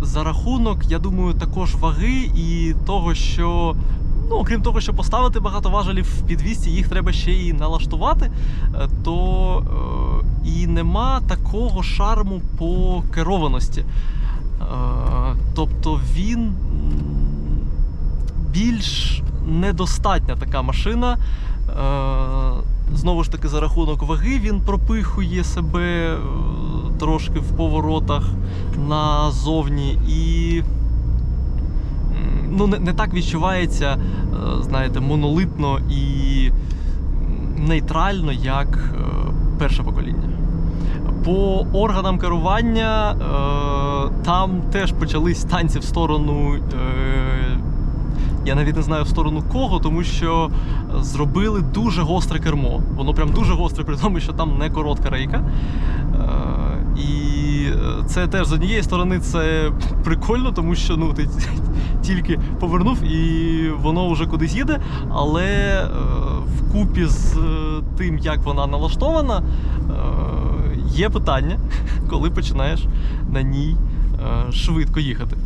За рахунок, я думаю, також ваги і того, що. Ну, окрім того, що поставити багато важелів в підвісці, їх треба ще і налаштувати, е, то е, і нема такого шарму по керованості. Е, тобто він більш недостатня така машина. Е, Знову ж таки, за рахунок ваги він пропихує себе е, трошки в поворотах назовні і ну, не, не так відчувається, е, знаєте, монолитно і нейтрально, як е, перше покоління. По органам керування е, там теж почались танці в сторону. Я навіть не знаю в сторону кого, тому що зробили дуже гостре кермо. Воно прям дуже гостре, при тому, що там не коротка рейка. І е, це теж з однієї сторони це прикольно, тому що ну, ти тільки повернув і воно вже кудись їде. Але е, вкупі з е, тим, як вона налаштована, є питання, коли починаєш на ній швидко їхати.